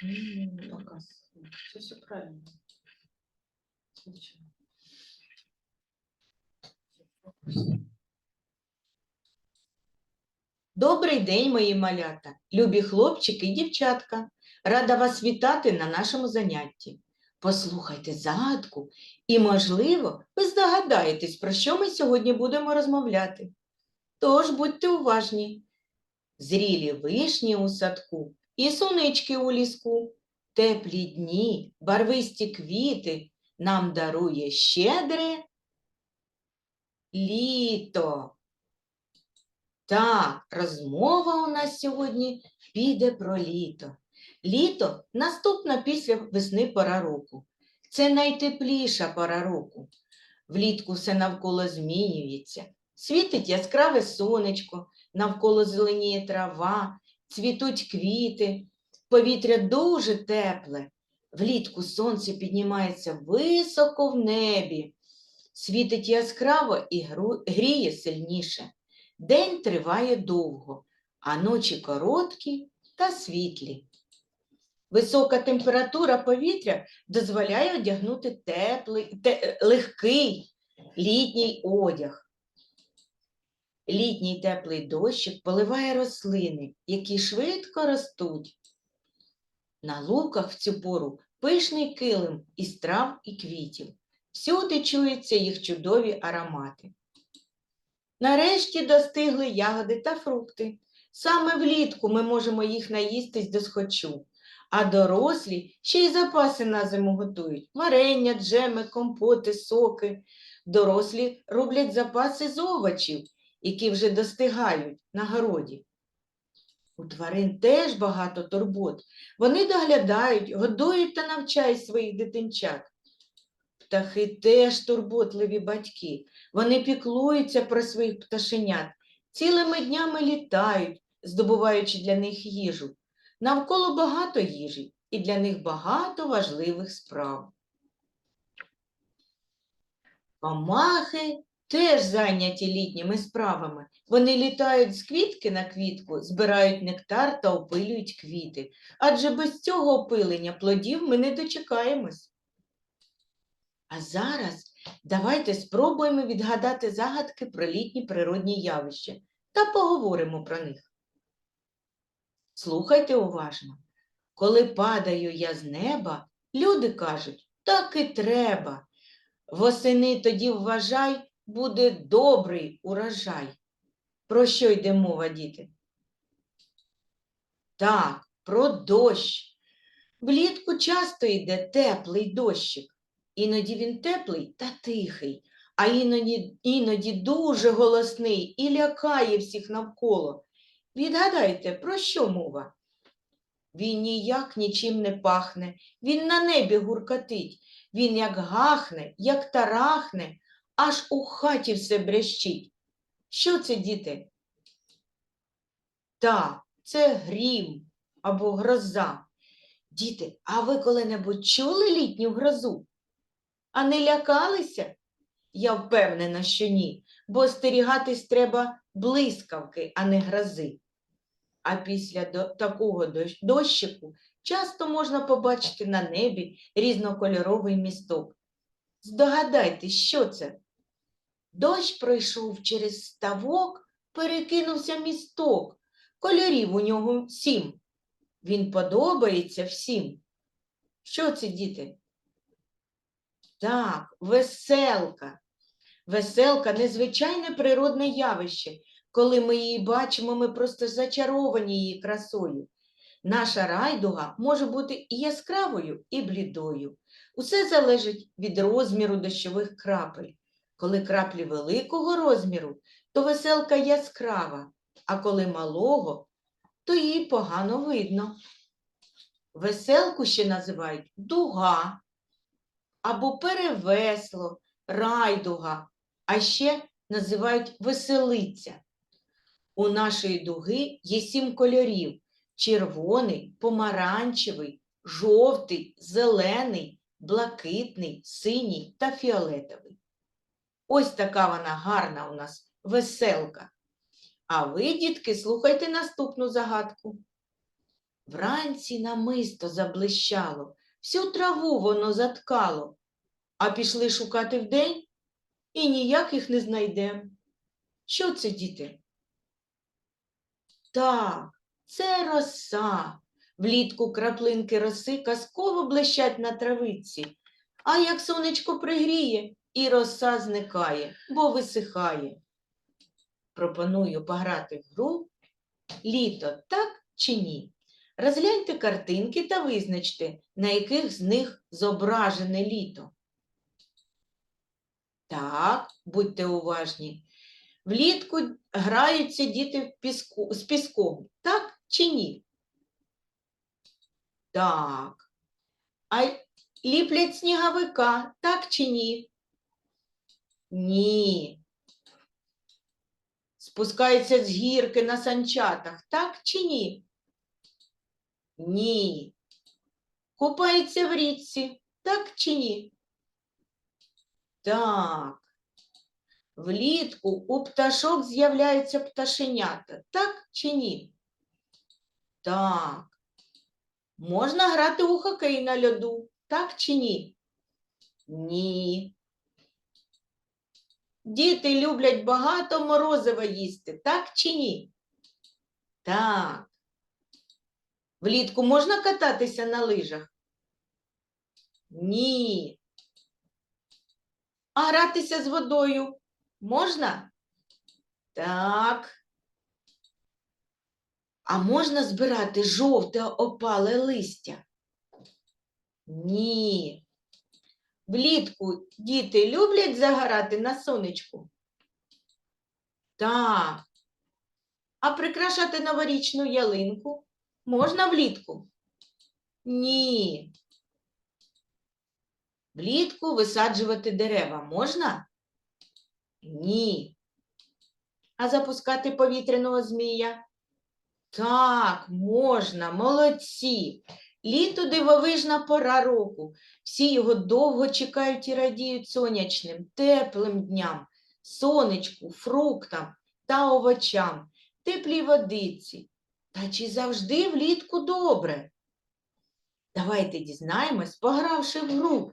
Показ. Все, все правильно. Добрий день, мої малята, любі хлопчики і дівчатка. Рада вас вітати на нашому занятті. Послухайте загадку, і, можливо, ви здогадаєтесь, про що ми сьогодні будемо розмовляти. Тож будьте уважні. Зрілі вишні у садку і сонечки у ліску, теплі дні, барвисті квіти нам дарує щедре літо. Так, розмова у нас сьогодні піде про літо. Літо наступна після весни пора року. Це найтепліша пора року. Влітку все навколо змінюється. Світить яскраве сонечко, навколо зеленіє трава, цвітуть квіти, повітря дуже тепле. Влітку сонце піднімається високо в небі, світить яскраво і гріє сильніше. День триває довго, а ночі короткі та світлі. Висока температура повітря дозволяє одягнути теплий, те, легкий літній одяг. Літній теплий дощик поливає рослини, які швидко ростуть. На луках в цю пору пишний килим із трав і квітів. Всюди чуються їх чудові аромати. Нарешті достигли ягоди та фрукти. Саме влітку ми можемо їх наїстись до схочу, а дорослі ще й запаси на зиму готують: варення, джеми, компоти, соки. Дорослі роблять запаси з овочів, які вже достигають на городі. У тварин теж багато турбот. Вони доглядають, годують та навчають своїх дитинчат. Птахи теж турботливі батьки. Вони піклуються про своїх пташенят, цілими днями літають, здобуваючи для них їжу. Навколо багато їжі, і для них багато важливих справ. Комахи теж зайняті літніми справами. Вони літають з квітки на квітку, збирають нектар та опилюють квіти. Адже без цього опилення плодів ми не дочекаємось. А зараз давайте спробуємо відгадати загадки про літні природні явища та поговоримо про них. Слухайте уважно. Коли падаю я з неба, люди кажуть, так і треба. Восени тоді вважай, буде добрий урожай. Про що йде мова, діти? Так, про дощ. Влітку часто йде теплий дощик. Іноді він теплий та тихий, а іноді, іноді дуже голосний і лякає всіх навколо. Відгадайте, про що мова? Він ніяк нічим не пахне, він на небі гуркотить, він як гахне, як тарахне, аж у хаті все брящить. Що це, діти? Так, це грім або гроза. Діти, а ви коли-небудь чули літню грозу? А не лякалися? Я впевнена, що ні, бо остерігатись треба блискавки, а не грози. А після до- такого дощ- дощику часто можна побачити на небі різнокольоровий місток. Здогадайтесь, що це? Дощ пройшов через ставок, перекинувся місток. Кольорів у нього сім. Він подобається всім. Що це, діти? Так, веселка. Веселка незвичайне природне явище. Коли ми її бачимо, ми просто зачаровані її красою. Наша райдуга може бути і яскравою, і блідою. Усе залежить від розміру дощових крапель. Коли краплі великого розміру, то веселка яскрава, а коли малого, то її погано видно. Веселку ще називають дуга або перевесло, райдуга, а ще називають веселиця. У нашої дуги є сім кольорів: червоний, помаранчевий, жовтий, зелений, блакитний, синій та фіолетовий. Ось така вона гарна у нас веселка. А ви, дітки, слухайте наступну загадку. Вранці намисто заблищало, всю траву воно заткало, а пішли шукати вдень і ніяких не знайдем. Що це, діти? Так, це роса. Влітку краплинки роси казково блищать на травиці, а як сонечко пригріє, і роса зникає, бо висихає. Пропоную пограти в гру літо, так чи ні? Розгляньте картинки та визначте, на яких з них зображене літо. Так, будьте уважні. Влітку граються діти піску, з піском, так чи ні? Так. А ліплять сніговика, так чи ні? Ні. Спускаються з гірки на санчатах, так чи ні? Ні. Купаються в річці, так чи ні? Так. Влітку у пташок з'являються пташенята, так чи ні? Так. Можна грати у хокей на льоду, так чи ні? Ні. Діти люблять багато морозива їсти, так чи ні? Так. Влітку можна кататися на лижах? Ні. А гратися з водою можна? Так. А можна збирати жовте опале листя? Ні. Влітку діти люблять загорати на сонечку? Так. А прикрашати новорічну ялинку можна влітку? Ні. Влітку висаджувати дерева можна? Ні. А запускати повітряного змія? Так, можна, молодці. Літо дивовижна пора року. Всі його довго чекають і радіють сонячним, теплим дням, сонечку, фруктам та овочам, теплій водиці. Та чи завжди влітку добре? Давайте дізнаємось, погравши в гру.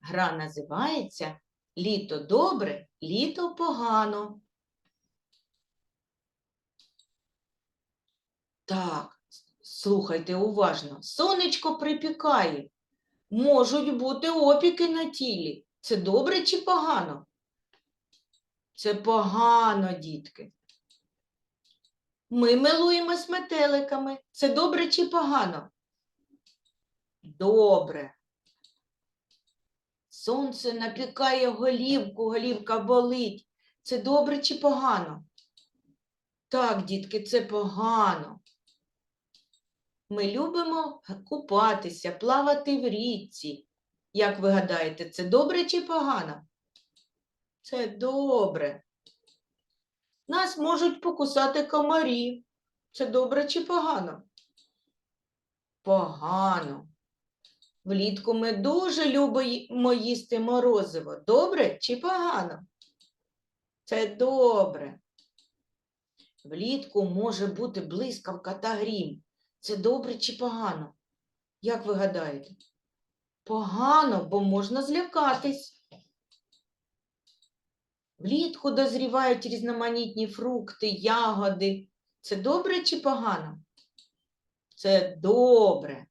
Гра називається Літо добре, літо погано. Так, слухайте уважно. Сонечко припікає. Можуть бути опіки на тілі. Це добре чи погано? Це погано, дітки. Ми милуємось метеликами. Це добре чи погано? Добре. Сонце напікає голівку, голівка болить. Це добре чи погано? Так, дітки, це погано. Ми любимо купатися, плавати в річці. Як ви гадаєте, це добре чи погано? Це добре. Нас можуть покусати комарі. Це добре чи погано? Погано. Влітку ми дуже любимо їсти морозиво. Добре чи погано? Це добре. Влітку може бути блискавка та грім. Це добре чи погано? Як ви гадаєте? Погано, бо можна злякатись. Влітку дозрівають різноманітні фрукти, ягоди. Це добре чи погано? Це добре.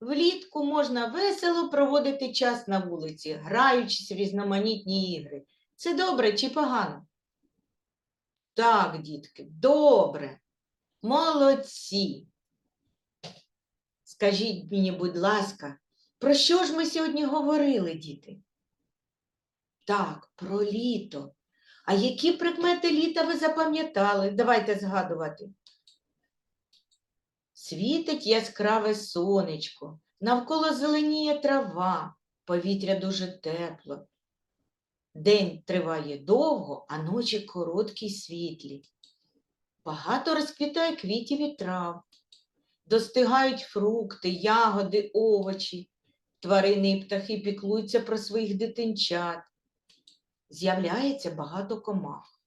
Влітку можна весело проводити час на вулиці, граючись в різноманітні ігри. Це добре чи погано? Так, дітки, добре. Молодці. Скажіть мені, будь ласка, про що ж ми сьогодні говорили, діти? Так, про літо. А які прикмети літа ви запам'ятали? Давайте згадувати. Світить яскраве сонечко, навколо зеленіє трава, повітря дуже тепло. День триває довго, а ночі короткі й світлі. Багато розквітає квітів і трав. Достигають фрукти, ягоди, овочі. Тварини і птахи піклуються про своїх дитинчат. З'являється багато комах.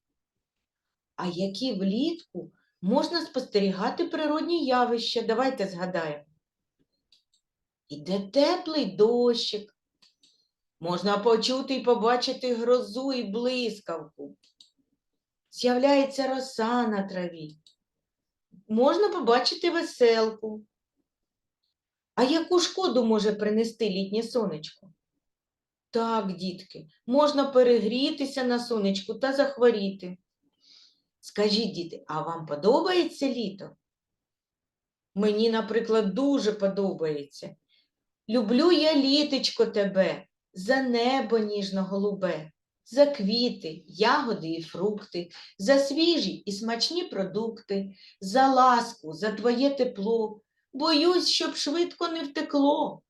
А які влітку можна спостерігати природні явища. Давайте згадаємо. Іде теплий дощик. Можна почути і побачити грозу і блискавку. З'являється роса на траві. Можна побачити веселку. А яку шкоду може принести літнє сонечко? Так, дітки, можна перегрітися на сонечку та захворіти. Скажіть, діти, а вам подобається літо? Мені, наприклад, дуже подобається. Люблю я літечко тебе, за небо ніжно-голубе, за квіти, ягоди і фрукти, за свіжі і смачні продукти, за ласку, за твоє тепло. Боюсь, щоб швидко не втекло.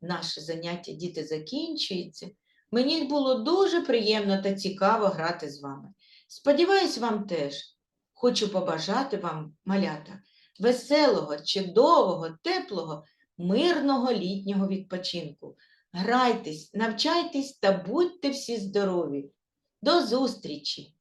Наше заняття діти закінчується. Мені було дуже приємно та цікаво грати з вами. Сподіваюсь, вам теж. Хочу побажати вам, малята, веселого, чудового, теплого, мирного літнього відпочинку. Грайтесь, навчайтесь та будьте всі здорові. До зустрічі!